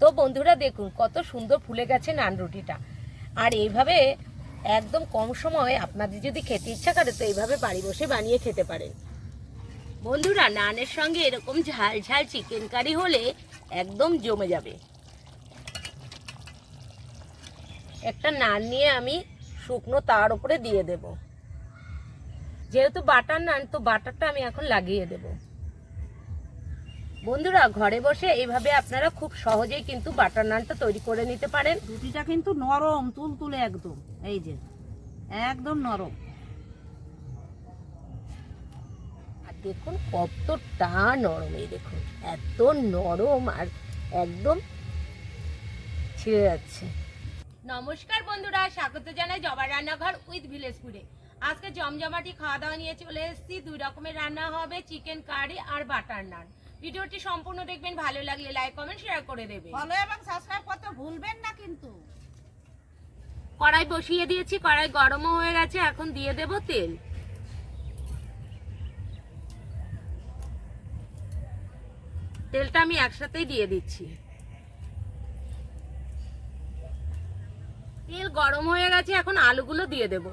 তো বন্ধুরা দেখুন, কত সুন্দর ফুলে গেছে নান রুটিটা। আর এইভাবে একদম কম সময়ে আপনাদের যদি খেতে ইচ্ছা করে, তো এইভাবে বাড়ি বসে বানিয়ে খেতে পারেন। বন্ধুরা, নানের সঙ্গে এরকম ঝাল ঝাল চিকেন কারি হলে একদম জমে যাবে। একটা নান নিয়ে আমি শুকনো তার উপরে দিয়ে দেব। যেহেতু বাটার নান, তো বাটারটা আমি এখন লাগিয়ে দেব। বন্ধুরা ঘরে বসে এইভাবে আপনারা খুব সহজেই কিন্তু বাটার নানটা তৈরি করে নিতে পারেন। রুটিটা কিন্তু নরম তুলতুলে একদম এই যে একদম নরম। আর দেখুন কতটা নরম এই দেখুন এত নরম আর একদম ছিঁড়ে যাচ্ছে। নমস্কার বন্ধুরা স্বাগত জানাই জবার রান্নাঘর উইথ ভিলেজ ফুডে আজকে জমজমাটি খাওয়া দাওয়া নিয়ে চলে এসেছি। দুই রকমের রান্না হবে চিকেন কারি আর বাটার নান ভিডিওটি সম্পূর্ণ দেখবেন ভালো লাগলে লাইক কমেন্ট শেয়ার করে দেবে ফলো এবং সাবস্ক্রাইব করতে ভুলবেন না কিন্তু। কড়াই বসিয়ে দিয়েছি কড়াই গরমও হয়ে গেছে এখন দিয়ে দেব তেল। তেলটা আমি একসাথেই দিয়ে দিচ্ছি। তেল গরম হয়ে গেছে এখন আলুগুলো দিয়ে দেব।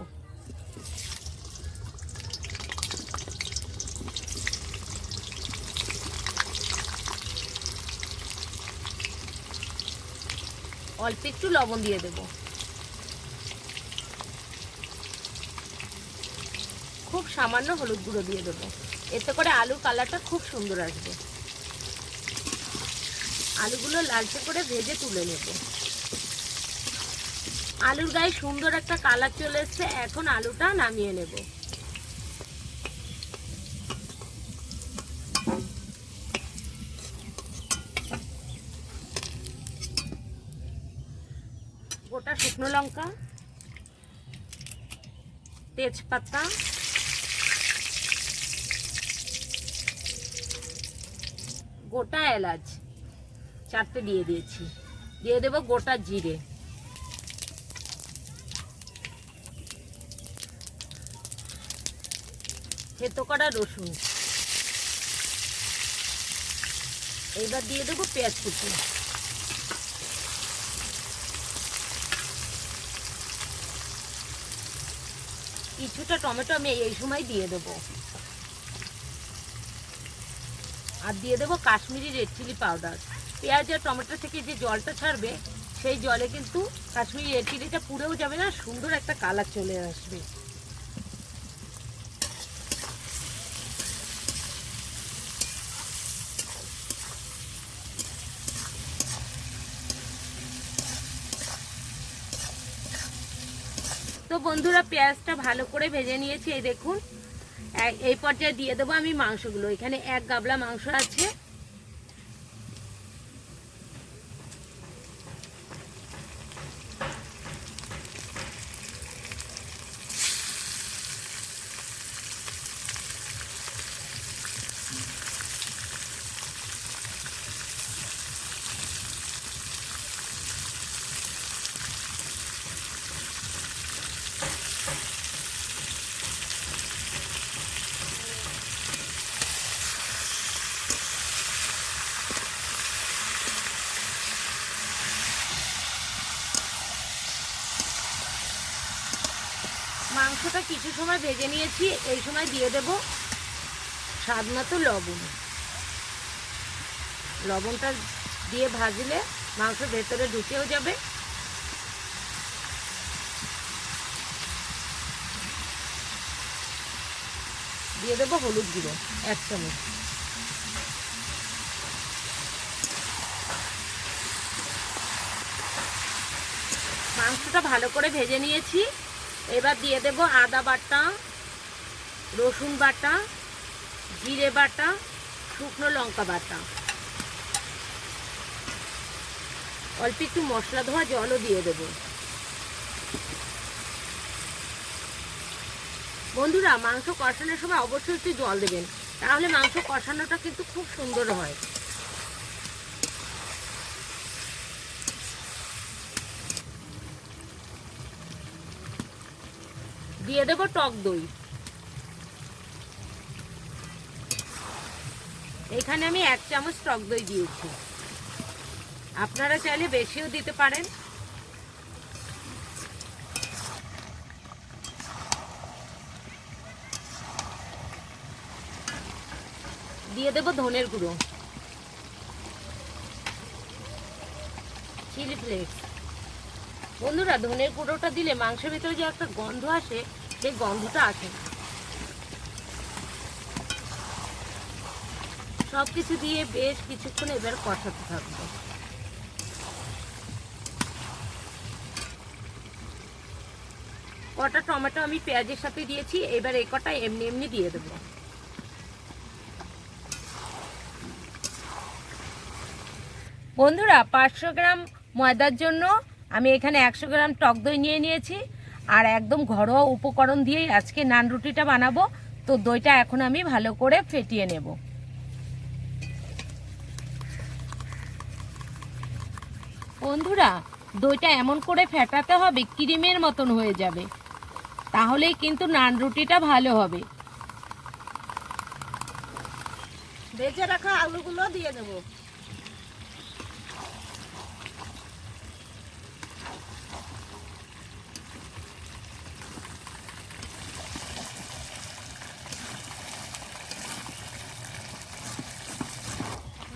অল্প একটু লবণ দিয়ে দেবো। খুব সামান্য হলুদ গুঁড়ো দিয়ে দেবো। এতে করে আলুর কালারটা খুব সুন্দর আসবে। আলুগুলো লালচে করে ভেজে তুলে নেব। আলুর গায়ে সুন্দর একটা কালার চলে এসছে, এখন আলুটা নামিয়ে নেব গোটা শুকনো লঙ্কা তেজপাতা। গোটা এলাচ চারটে দিয়ে দিয়েছি। দিয়ে দেবো গোটা জিরে। থেতো করা রসুন। এবার দিয়ে দেবো পেঁয়াজ কুচি কিছুটা টমেটো আমি এই সময় দিয়ে দেবো। আর দিয়ে দেবো কাশ্মীরি রেড চিলি পাউডার। পেঁয়াজ আর টমেটো থেকে যে জলটা ছাড়বে, সেই জলে কিন্তু কাশ্মীরি রেড চিলিটা পুড়েও যাবে না, সুন্দর একটা কালার চলে আসবে। বন্ধুরা পেঁয়াজটা ভালো করে ভেজে নিয়েছি, এই দেখুন। এই পর্যায়ে দিয়ে দেবো আমি মাংসগুলো। এখানে এক গাবলা মাংস আছে। মাংসটা কিছু সময় ভেজে নিয়েছি, এই সময় দিয়ে দেব স্বাদ মতো লবণ। লবণটা দিয়ে ভাজলে মাংস ভেতরে ঢুকেও যাবে। দিয়ে দেবো হলুদ গুঁড়ো, এক চামচ। মাংসটা ভালো করে ভেজে নিয়েছি। এবার দিয়ে দেব আদা বাটা, রসুন বাটা, জিরে বাটা, শুকনো লঙ্কা বাটা। অল্প একটু মশলা ধোয়া জলও দিয়ে দেব। বন্ধুরা, মাংস কষানোর সময় অবশ্যই একটু জল দেবেন। তাহলে মাংস কষানোটা কিন্তু খুব সুন্দর হয়। দিয়ে দেবো টক দই। এখানে আমি এক চামচ টক দই দিয়েছি। আপনারা চাইলে বেশিও দিতে পারেন। দিয়ে দেবো ধনের গুঁড়ো। Chilli flakes. বন্ধুরা, ধনের গুঁড়োটা দিলে মাংসের ভিতরে যে একটা গন্ধ আসে সেই গন্ধটা আসে। না সব কিছু দিয়ে বেশ কিছুক্ষণ এবার কষাতে থাকব কটা টমেটো আমি পেঁয়াজের সাথে দিয়েছি, এবার এই কটা এমনি এমনি দিয়ে দেবো। বন্ধুরা, পাঁচশো গ্রাম ময়দার জন্য আমি এখানে একশো গ্রাম টক দই নিয়ে নিয়েছি। আর একদম ঘরোয়া উপকরণ দিয়েই আজকে নান রুটিটা বানাবো। তো দইটা এখন আমি ভালো করে ফেটিয়ে নেব। বন্ধুরা, দইটা এমন করে ফেটাতে হবে, ক্রিমের মতন হয়ে যাবে। তাহলেই কিন্তু নান রুটিটা ভালো হবে। ভেজে রাখা আলুগুলো দিয়ে দেবো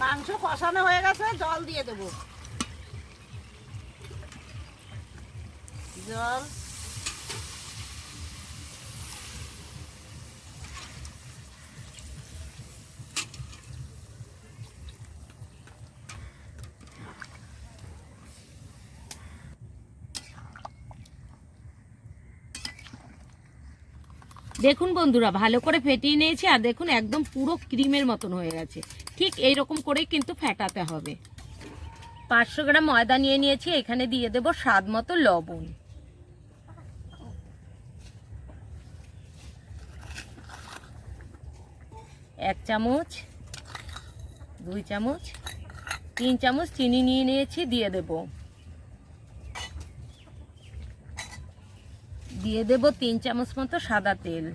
মাংস কষানো হয়ে গেছে জল দিয়ে দেবো। জল। দেখুন বন্ধুরা, ভালো করে ফেটিয়ে নিয়েছি আর দেখুন একদম পুরো ক্রিমের মতন হয়ে গেছে। ঠিক এই রকম করেই কিন্তু ফেটাতে হবে। পাঁচশো গ্রাম ময়দা নিয়ে নিয়েছি, এখানে দিয়ে দেব স্বাদ মতো লবণ। এক চামচ, দুই চামচ, তিন চামচ চিনি নিয়ে নিয়েছি, দিয়ে দেব। দিয়ে দেব তিন চামচ মতো সাদা তেল।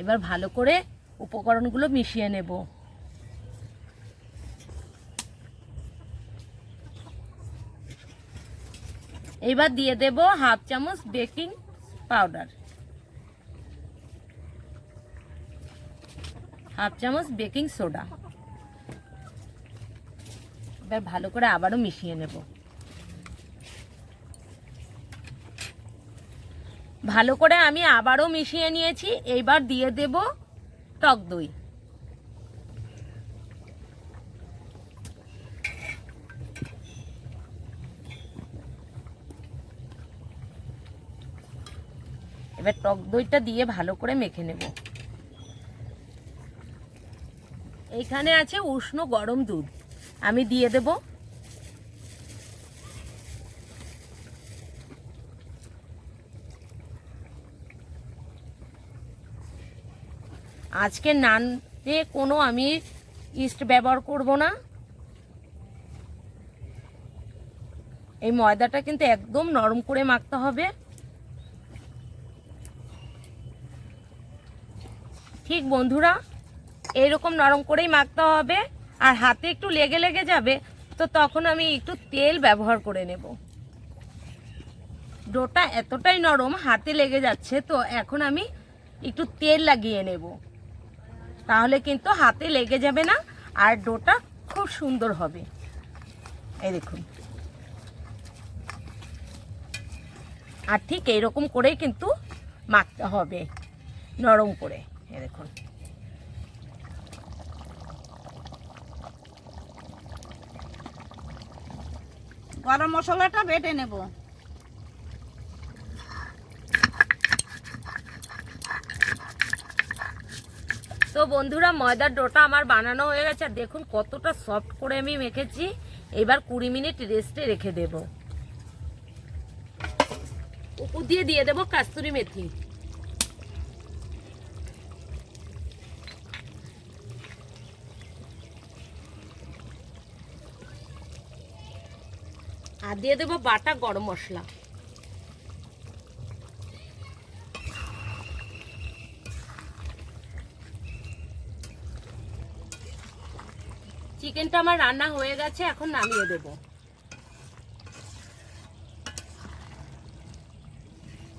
এবার ভালো করে উপকরণগুলো মিশিয়ে নেব। এবার দিয়ে দেব হাফ চামচ বেকিং পাউডার। হাফ চামচ বেকিং সোডা। এবার ভালো করে আবারও মিশিয়ে নেব। ভালো করে আমি আবারও মিশিয়ে নিয়েছি, এইবার দিয়ে দেব টক দই। এবার টক দইটা দিয়ে ভালো করে মেখে নেব। এইখানে আছে উষ্ণ গরম দুধ, আমি দিয়ে দেব আজকে নানে কোনো আমি ইস্ট ব্যবহার করব না। এই ময়দাটা কিন্তু একদম নরম করে মাখতে হবে। ঠিক বন্ধুরা এইরকম নরম করেই মাখতে হবে। আর হাতে একটু লেগে লেগে যাবে, তো তখন আমি একটু তেল ব্যবহার করে নেব। ডোটা এতটাই নরম, হাতে লেগে যাচ্ছে, তো এখন আমি একটু তেল লাগিয়ে নেব। তাহলে কিন্তু হাতে লেগে যাবে না আর ডোটা খুব সুন্দর হবে। এই দেখুন। আর ঠিক এইরকম করেই কিন্তু মাখতে হবে, নরম করে। এই দেখুন। গরম মশলাটা বেটে নেব। তো বন্ধুরা, ময়দার ডোটা আমার বানানো হয়ে গেছে। আর দেখুন কতটা সফট করে আমি মেখেছি। এবার কুড়ি মিনিট রেস্টে রেখে দেব। উপর দিয়ে দিয়ে দেবো কাস্তুরি মেথি। আর দিয়ে দেবো বাটা গরম মশলা। চিকেনটা আমার রান্না হয়ে গেছে, এখন নামিয়ে দেব।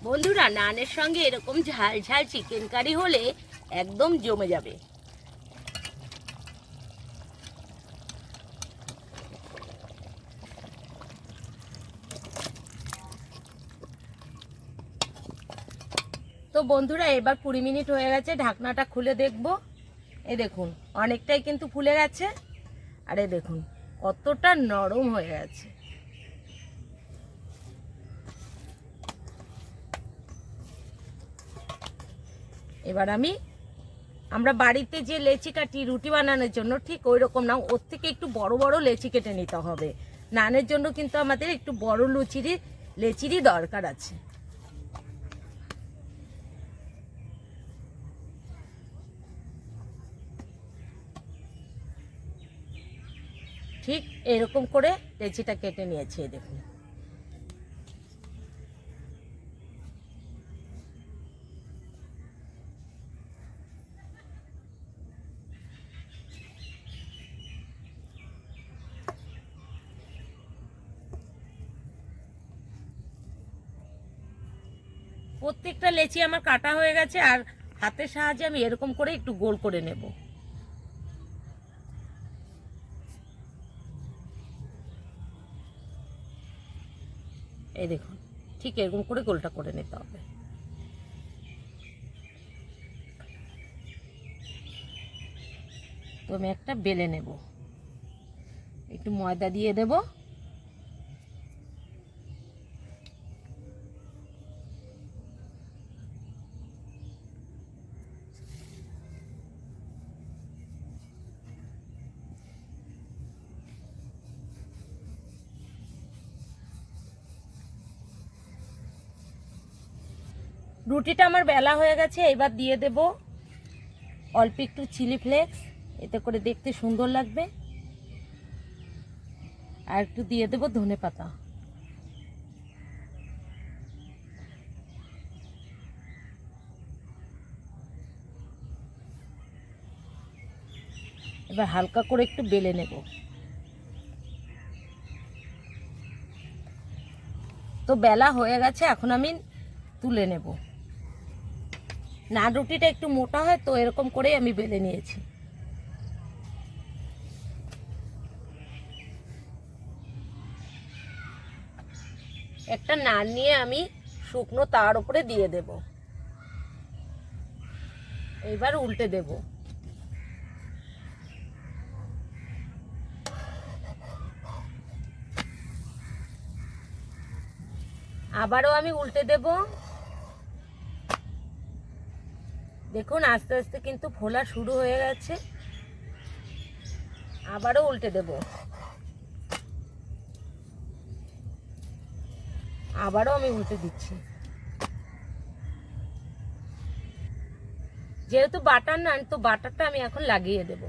বন্ধুরা, নানের সঙ্গে এরকম ঝাল ঝাল চিকেন কারি হলে একদম জমে যাবে। তো বন্ধুরা, এবার কুড়ি মিনিট হয়ে গেছে, ঢাকনাটা খুলে দেখব। এ দেখুন, অনেকটাই কিন্তু ফুলে গেছে। আর দেখুন, কতটা নরম হয়ে গেছে এবার আমি, আমরা বাড়িতে যে লেচি কাটি, রুটি বানানোর জন্য, ঠিক ওই রকম না, ওর থেকে একটু বড় বড় লেচি কেটে নিতে হবে। নানের জন্য কিন্তু আমাদের একটু বড় লুচিরই, লেচিরই দরকার আছে। ঠিক এরকম করে লেচিটা কেটে নিয়েছি দেখুন। প্রত্যেকটা লেচি আমার কাটা হয়ে গেছে, আর হাতের সাহায্যে আমি এরকম করে একটু গোল করে নেব। এই দেখুন, ঠিক এরকম করে গোলটা করে নিতে হবে। তো আমি একটা বেলে নেব। একটু ময়দা দিয়ে দেব। রুটিটা আমার বেলা হয়ে গেছে, এবার দিয়ে দেব অল্প একটু চিলি ফ্লেক্স, এতে করে দেখতে সুন্দর লাগবে। আর একটু দিয়ে দেব ধনে পাতা। এবার হালকা করে একটু বেলে নেব। তো বেলা হয়ে গেছে, এখন আমি তুলে নেব। নান রুটিটা একটু মোটা হয়, তো এরকম করেই আমি বেলে নিয়েছি। একটা নান নিয়ে আমি শুকনো তার উপরে দিয়ে দেব। এবার উল্টে দেব। আবারও আমি উল্টে দেব। দেখুন, আস্তে আস্তে কিন্তু ফোলা শুরু হয়ে গেছে। আবারও উল্টে দেব। আবারও আমি উল্টে দিচ্ছি। যেহেতু বাটার নান, তো বাটারটা আমি এখন লাগিয়ে দেব।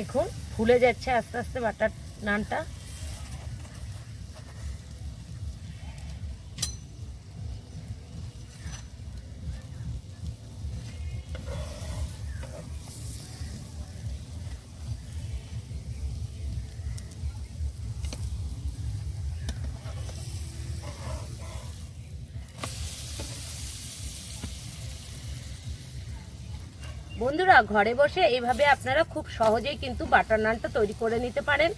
দেখুন ফুলে যাচ্ছে আস্তে আস্তে বাটার নানটা। বন্ধুরা, ঘরে বসে এইভাবে আপনারা খুব সহজেই কিন্তু বাটার নানটা তৈরি করে নিতে পারেন।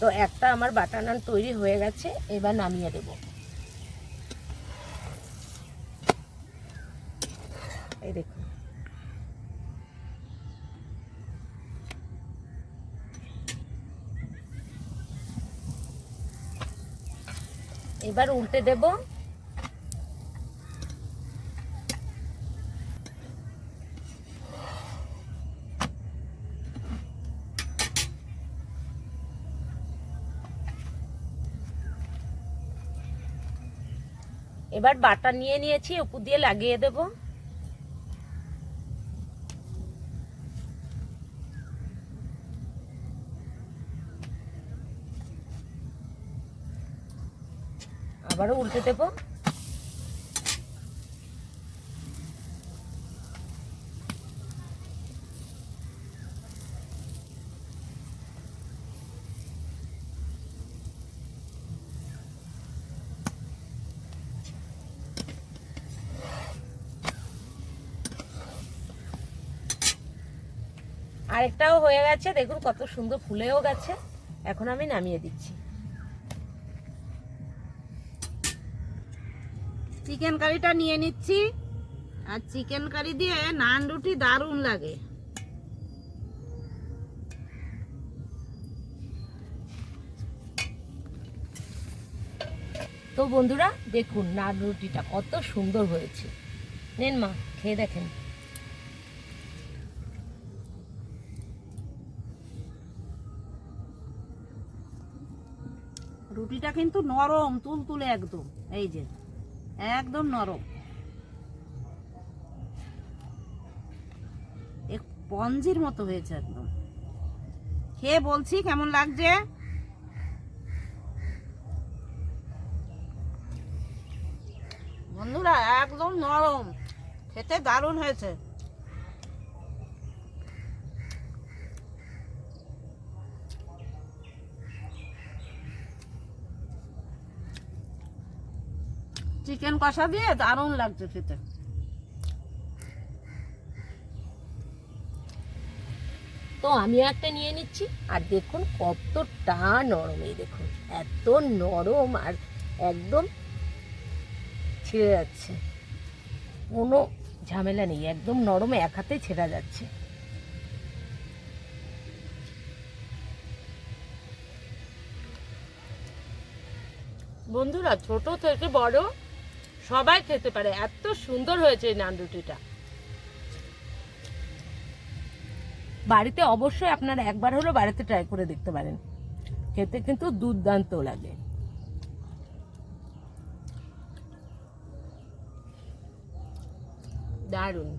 তো একটা আমার বাটার নান তৈরি হয়ে গেছে, এবার নামিয়ে দেব। এই দেখুন। এবার উল্টে দেবো। এবার বাটা নিয়ে নিয়েছি উপর দিয়ে লাগিয়ে দেব। আবারও উল্টে দেবো। আরেকটাও হয়ে গেছে দেখুন কত সুন্দর ফুলেও গেছে। এখন আমি নামিয়ে দিচ্ছি। চিকেন কারিটা নিয়ে নিচ্ছি। আর চিকেন কারি দিয়ে নান রুটি দারুণ লাগে। তো বন্ধুরা দেখুন নান রুটিটা কত সুন্দর হয়েছে। নেন মা খেয়ে দেখেন। রুটিটা কিন্তু নরম, তুলতুলে একদম, এই যে, একদম নরম। পঞ্জির মতো হয়েছে একদম। খেয়ে বলছি কেমন লাগছে? বন্ধুরা, একদম নরম। খেতে দারুণ হয়েছে। চিকেন কষা দিয়ে দারুণ লাগছে খেতে। তো আমি একটা নিয়ে নিচ্ছি আর দেখুন কতটা নরম এই দেখুন এত নরম আর একদম ছিঁড়ে যাচ্ছে। কোনো ঝামেলা নেই একদম নরম এক হাতে ছেঁড়া যাচ্ছে। বন্ধুরা ছোট থেকে বড় সবাই খেতে পারে। এত সুন্দর হয়েছে এই নান রুটিটা বাড়িতে অবশ্যই আপনারা একবার হলেও বাড়িতে ট্রাই করে দেখতে পারেন। খেতে কিন্তু দুর্দান্ত লাগে। দারুণ।